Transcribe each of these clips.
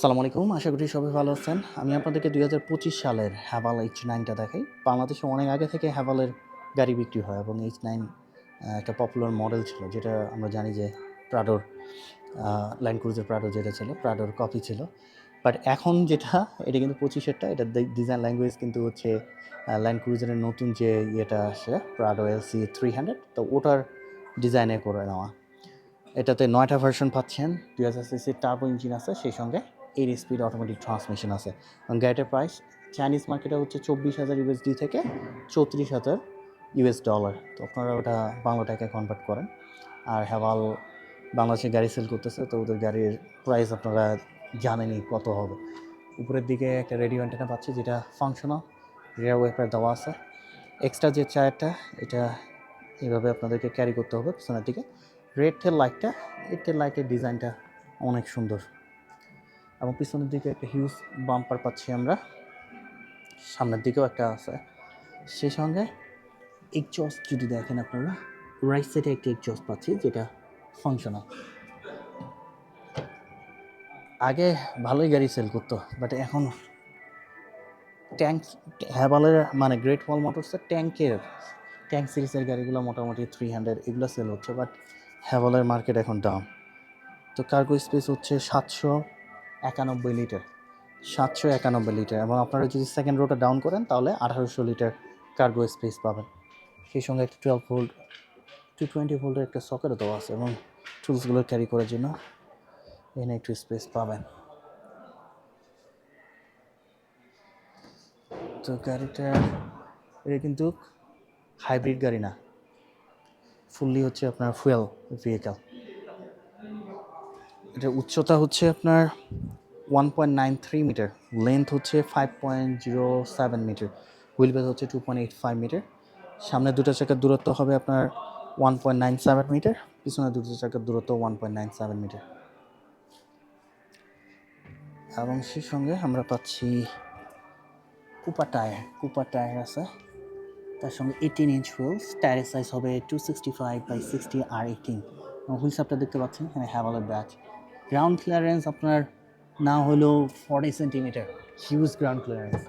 সালাম আলাইকুম, আশা করি সবাই ভালো আছেন। আমি আপনাদেরকে দুই হাজার পঁচিশ সালের হ্যাভাল এইচ নাইনটা দেখাই। বাংলাদেশে অনেক আগে থেকে হ্যাভালের গাড়ি বিক্রি হয় এবং এইচ নাইন একটা পপুলার মডেল ছিল, যেটা আমরা জানি যে প্রাডোর ল্যান্ড ক্রুজার প্রাডো যেটা ছিল প্রাডোর কপি ছিল। বাট এখন যেটা, এটা কিন্তু পঁচিশেরটা, এটা ডিজাইন ল্যাঙ্গুয়েজ কিন্তু হচ্ছে ল্যান্ড ক্রুজারের নতুন যে ইয়েটা আসে Prado L C three hundred তো ওটার ডিজাইনে করে নেওয়া। এটাতে নয়টা ভার্সন পাচ্ছেন, দুই হাজার সিসির টার্বো ইঞ্জিন আছে, সেই সঙ্গে এইট স্পিড অটোমেটিক ট্রান্সমিশন আছে। গাড়িটার প্রাইস চাইনিজ মার্কেটে হচ্ছে চব্বিশ হাজার ইউএসডি থেকে চৌত্রিশ হাজার ইউএস ডলার তো আপনারা ওটা বাংলা টাকায় কনভার্ট করেন। আর হ্যাভাল বাংলাদেশে গাড়ি সেল করতেছে, তো ওদের গাড়ির প্রাইস আপনারা জানেনই কত হবে। উপরের দিকে একটা রেডিও অ্যান্টেনা পাচ্ছি, যেটা ফাংশনাল রেয়ার ওয়েপার দেওয়া আছে। এক্সট্রা যে চায়ারটা এটা এভাবে আপনাদেরকে ক্যারি করতে হবে পিছনের দিকে। রেড টেল লাইটটা এই টেল লাইটের ডিজাইনটা অনেক সুন্দর। এবং পিছনের দিকে একটা হিউজ বাম্পার পাচ্ছি আমরা। সামনের দিকেও একটা আছে। সেই সঙ্গে এক্সজস্ট যদি দেখেন আপনারা রাইট সাইডে একটা এক্সজস্ট পাচ্ছি, যেটা ফাংশনাল আগে ভালোই গাড়ি সেল করতো বাট এখন ট্যাঙ্ক হ্যাভালের মানে গ্রেট ওয়াল মোটরসের ট্যাঙ্কের ট্যাঙ্ক সিরিজের গাড়িগুলো মোটামুটি থ্রি হান্ড্রেড এগুলো সেল হচ্ছে বাট হ্যাভালের মার্কেট এখন ডাউন তো কার্গো স্পেস হচ্ছে সাতশো একানব্বই লিটার, সাতশো একানব্বই লিটার এবং আপনারা যদি সেকেন্ড রোটা ডাউন করেন তাহলে আঠারোশো লিটার কার্গো স্পেস পাবেন। সেই সঙ্গে একটা টুয়েলভ ভোল্ট টু টোয়েন্টি ভোল্টের একটা সকেটও দেওয়া আছে এবং টুলসগুলো ক্যারি করার জন্য এখানে একটু স্পেস পাবেন। তো গাড়িটা, এটা কিন্তু হাইব্রিড গাড়ি না ফুললি হচ্ছে আপনার ফুয়েল ভেহিকাল এটা উচ্চতা হচ্ছে আপনার one point nine three metre length হচ্ছে five point zero seven metre wheel base হচ্ছে two point eight five metre সামনে দুটো চাকার দূরত্ব হবে আপনার one point nine seven metre পিছনে দুটো চাকার দূরত্ব one point nine seven metre এবং সেই সঙ্গে আমরা পাচ্ছি কুপা টায়ার কুপা টায়ার আছে। তার সঙ্গে এইটিন ইঞ্চ হুইলস টায়ারের সাইজ হবে two sixty five by sixty R eighteen wheels আপনারা দেখতে পাচ্ছেন? এখানে হ্যাভালের ব্যাচ গ্রাউন্ড ক্লিয়ারেন্স আপনার না হলেও forty centimetre huge ground clearance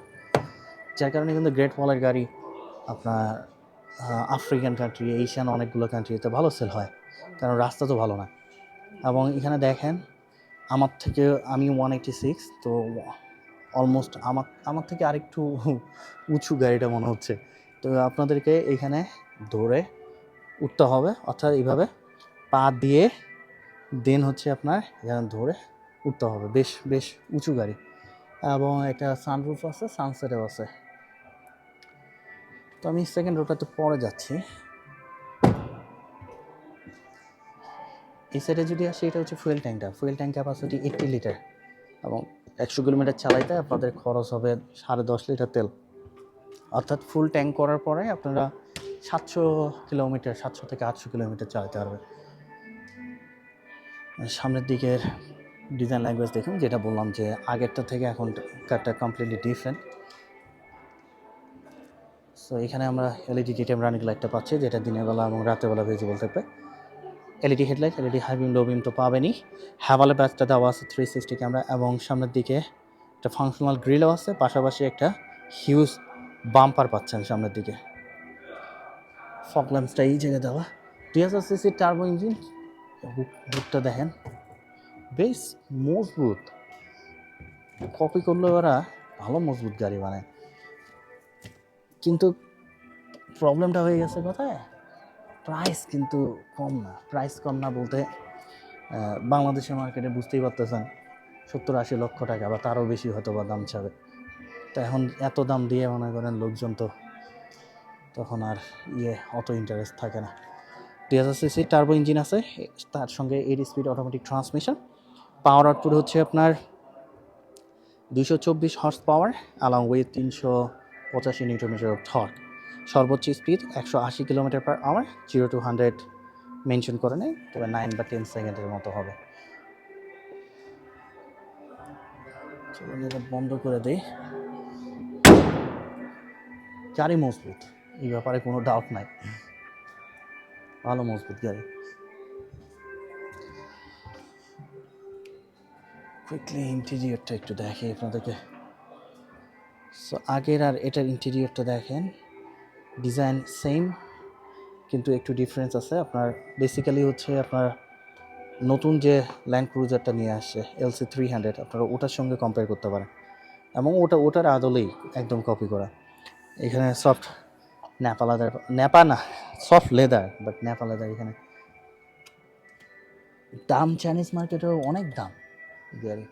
যার কারণে কিন্তু গ্রেট ওয়ালের গাড়ি আপনার আফ্রিকান কান্ট্রি এশিয়ান অনেকগুলো কান্ট্রিতে ভালো সেল হয়। কারণ রাস্তা তো ভালো না। এবং এখানে দেখেন, আমার থেকে আমি ওয়ান এইটি সিক্স তো অলমোস্ট আমার আমার থেকে আরেকটু উঁচু গাড়িটা মনে হচ্ছে। তো আপনাদেরকে এখানে ধরে উঠতে হবে, অর্থাৎ এইভাবে পা দিয়ে দেন হচ্ছে আপনার, এখানে ধরে উঠতে হবে। বেশ বেশ উঁচু গাড়ি। এবং একটা সানরুফ আছে সানসেটও আছে। তো আমি সেকেন্ড রোটাতে পরে যাচ্ছি। এই সাইডে যদি আসি, এটা হচ্ছে fuel ট্যাঙ্কটা fuel tank capacity eighty litre এবং একশো কিলোমিটার চালাইতে আপনাদের খরচ হবে সাড়ে দশ লিটার তেল। অর্থাৎ ফুল ট্যাঙ্ক করার পরে আপনারা সাতশো কিলোমিটার, সাতশো থেকে আটশো কিলোমিটার চালাতে পারবেন। সামনের দিকের ডিজাইন ল্যাঙ্গুয়েজ দেখুন, যেটা বললাম যে আগেরটা থেকে এখন কারটা কমপ্লিটলি ডিফারেন্ট সো এখানে আমরা এলইডি ডিটেম রানিং লাইটটা পাচ্ছি, যেটা দিনের বেলা এবং রাতের বেলা ভিজিবল থাকবে LED headlight LED high beam low beam তো পাবেনই। হ্যাভালে ব্যাচটা দেওয়া আছে থ্রি সিক্সটি ক্যামেরা এবং সামনের দিকে একটা ফাংশনাল গ্রিলও আছে, পাশাপাশি একটা হিউজ বাম্পার পাচ্ছেন সামনের দিকে। ফক ল্যাম্পসটা এই জায়গায় দেওয়া। দুই হাজার সিসির টার্বো ইঞ্জিন দেখেন। বেশ মজবুত। কপি করলে ওরা ভালো মজবুত গাড়ি বানায়। কিন্তু প্রবলেমটা হয়ে গেছে কোথায়? প্রাইস কিন্তু কম না। প্রাইস কম না বলতে বাংলাদেশের মার্কেটে বুঝতেই পারতেছেন সত্তর আশি লক্ষ টাকা বা তারও বেশি হয়তো বা দাম চাবে তো এখন এত দাম দিয়ে মনে করেন লোকজন তো তখন আর ইয়ে অত ইন্টারেস্ট থাকে না। দুই হাজার সিসি টার্বো ইঞ্জিন আছে, তার সঙ্গে eight speed automatic transmission power output হচ্ছে আপনার দুশো চব্বিশ হর্স পাওয়ার অ্যালং উইথ তিনশো পঁচাশি নিউটোমিটার অফ থর্ক সর্বোচ্চ স্পিড একশো আশি kilometre per hour zero to hundred mention করে নেই, তবে নাইন বা টেন সেকেন্ডের মতো হবে। বন্ধ করে দিই। গাড়ি মজবুত, এই ব্যাপারে কোনো ডাউট নাই। ভালো মজবুত গাড়ি। কুইকলি ইন্টেরিয়রটা একটু দেখে আপনাদেরকে। সো আগের আর এটার ইন্টেরিয়রটা দেখেন। ডিজাইন সেম কিন্তু একটু ডিফারেন্স আছে। আপনার বেসিক্যালি হচ্ছে আপনার নতুন যে ল্যান্ড ক্রুজারটা নিয়ে আসছে এলসি থ্রি হান্ড্রেড আপনারা ওটার সঙ্গে কম্পেয়ার করতে পারেন। এবং ওটা, ওটার আদলেই একদম কপি করা। এখানে সফট ন্যাপা লেদার ন্যাপা না soft leather but Nappa leather এখানে। দাম চাইনিজ মার্কেটেও অনেক দাম। গাড়ি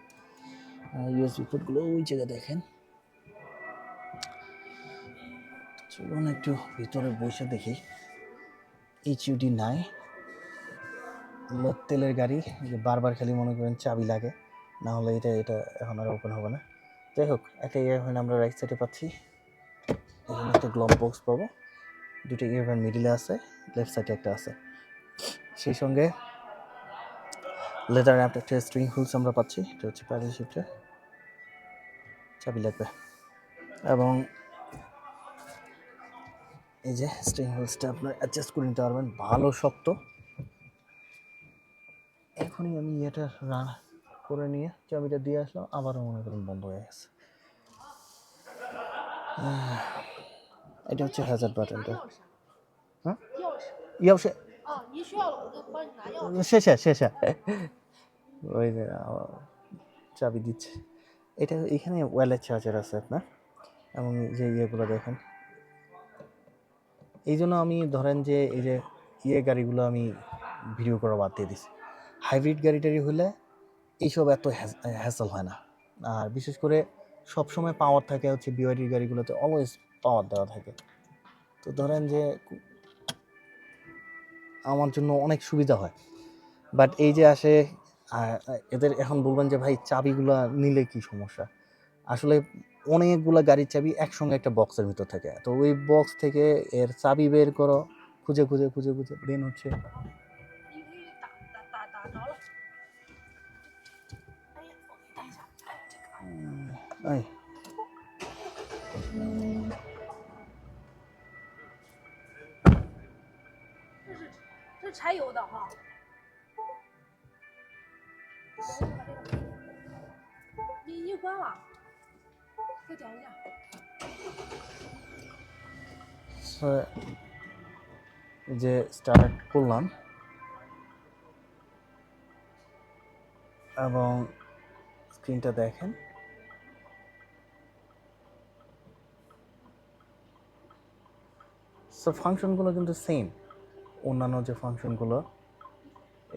ইউএস রিপোর্টগুলো ওই জায়গায় দেখেন। চলুন একটু ভিতরে বসে দেখি। এইচইউডি নাই। তেলের গাড়ি বারবার খালি মনে করেন চাবি লাগে। না হলে এটা এটা এখন আর ওপেন হবে না। যাই হোক, একটা ইয়ারফোন আমরা রাইট সাইডে পাচ্ছি। এখানে একটা গ্লভ বক্স পাবো। দুটো ইয়ারফোন মিডিলে আছে লেফট সাইডে একটা আছে। সেই সঙ্গে লেদার অ্যাপ একটা স্ট্রিং হুলস আমরা পাচ্ছি এটা হচ্ছে শিফটে চাবি লাগবে। এবং এই যে স্ট্রিং হুলসটা আপনার অ্যাডজাস্ট করে নিতে পারবেন ভালো শক্ত। এখনই আমি এটা রান করে নিয়ে চাবিটা দিয়ে আসলাম আবারও মনে করেন বন্ধ হয়ে গেছে। এটা হচ্ছে হ্যাজার্ড বাটনটা হ্যাঁ? 钥匙 ইয়াও 哦，您需要了，我就帮你拿钥匙。 শেষে শেষে ওই যে আহ, চাবি দিচ্ছে এটা এখানে ওয়ালেট চার্জার আছে আপনার এবং এই যে ইয়েগুলো দেখেন এই জন্য আমি ধরেন যে এই যে ইয়ে গাড়িগুলো আমি ভিডিও করা বাদ দিয়ে দিছি হাইব্রিড গাড়ি টাড়ি হলে এইসব এত হ্যাসল হয় না আর বিশেষ করে সব সময় পাওয়ার থাকে হচ্ছে বিওয়াইডির গাড়িগুলোতে অলওয়েজ পাওয়ার দেওয়া থাকে তো ধরেন যে আমার জন্য অনেক সুবিধা হয় বাট এই যে আসে এদের এখন বলবেন যে ভাই চাবিগুলো নিলে কি সমস্যা আসলে অনেকগুলো গাড়ির চাবি একসঙ্গে একটা বক্সের ভিতর থাকে তো ওই বক্স থেকে এর চাবি বের করো খুঁজে খুঁজে খুঁজে খুঁজে ব্রেন হচ্ছে 这是柴油的哈。你你关了，再讲一下。 so, এই যে স্টার্ট করলাম এবং স্ক্রিনটা দেখেন সো ফাংশনগুলো কিন্তু সেম অন্যান্য যে ফাংশনগুলো,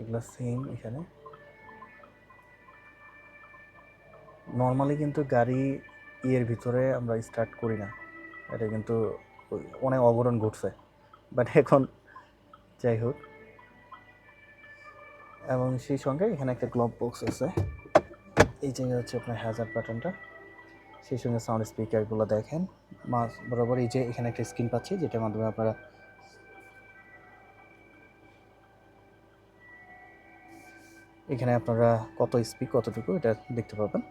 এগুলো সেম এখানে। নর্মালি কিন্তু গাড়ি ইয়ের ভিতরে আমরা স্টার্ট করি না। এটা কিন্তু অনেক অঘটন ঘটছে। বাট এখন যাই হোক। এবং সেই সঙ্গে এখানে একটা গ্লোভ বক্স আছে। এই জায়গায় হচ্ছে আপনার হ্যাজার্ড বাটনটা সেই সঙ্গে সাউন্ড স্পিকারগুলো দেখেন। মাস বরাবর এই যে এখানে একটা স্ক্রিন পাচ্ছি, যেটার মাধ্যমে আপনারা এখানে আপনারা কত স্পিড কতটুকু এটা দেখতে পাবেন।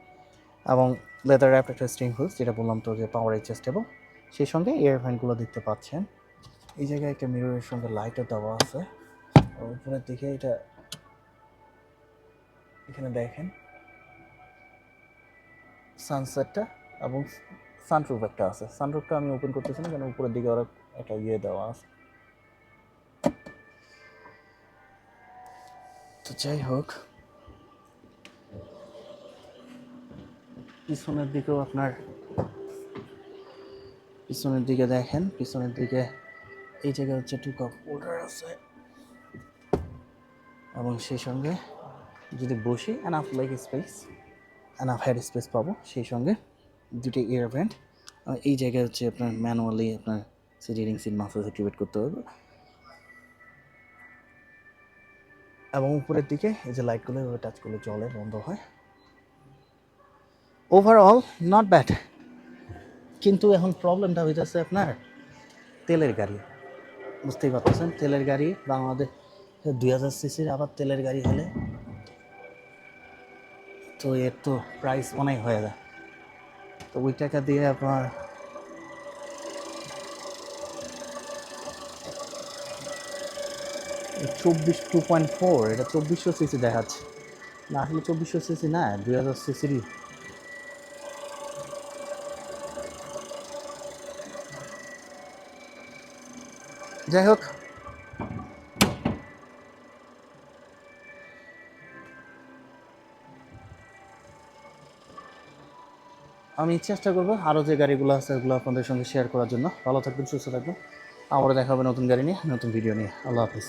এবং লেদার র্যাপ একটা স্ট্রিং হুলস যেটা বললাম তো যে পাওয়ার অ্যাডজাস্টেবল সেই সঙ্গে এয়ারফ্যানগুলো দেখতে পাচ্ছেন। এই জায়গায় একটা মিররের সঙ্গে লাইটও দেওয়া আছে। উপরের দিকে এটা এখানে দেখেন সানসেটটা এবং সানরুফ একটা আছে। সানরুফটা আমি ওপেন করতেছি না, কেন উপরের দিকে ওরা একটা ইয়ে দেওয়া আছে। তো যাই হোক পিছনের দিকেও আপনার পিছনের দিকে দেখেন, পিছনের দিকে এই জায়গায় হচ্ছে টু কাপ হোল্ডার আছে। এবং সেই সঙ্গে যদি বসি enough like space enough head space পাবো, সেই সঙ্গে দুটি এয়ার ভেন্ট এই জায়গায় হচ্ছে আপনার ম্যানুয়ালি আপনার সিটিং সিট মাসেজ অ্যাক্টিভেট করতে হবে। এবং উপরের দিকে এই যে লাইটগুলো টাচ করলে জলে বন্ধ হয়। ওভারঅল নট ব্যাড কিন্তু এখন প্রবলেমটা হইতেছে আপনার তেলের গাড়ি। বুঝতেই পারতেছেন, তেলের গাড়ি বাংলাদেশ, দুই হাজার সিসির আবার তেলের গাড়ি হলে তো এর তো প্রাইস অনেক হয়ে যায়। তো ওই টাকা দিয়ে আপনার চব্বিশ টু পয়েন্ট ফোর, এটা চব্বিশশো সিসি দেখাচ্ছে। না, আসলে চব্বিশশো সিসি না, দুই হাজার সিসিরই যাই হোক। আমি চেষ্টা করব আরও যে গাড়িগুলো আছে, ওগুলো আপনাদের সঙ্গে শেয়ার করার জন্য। ভালো থাকবেন, সুস্থ থাকবেন। আবারও দেখা হবে নতুন গাড়ি নিয়ে, নতুন ভিডিও নিয়ে। আল্লাহ হাফিজ।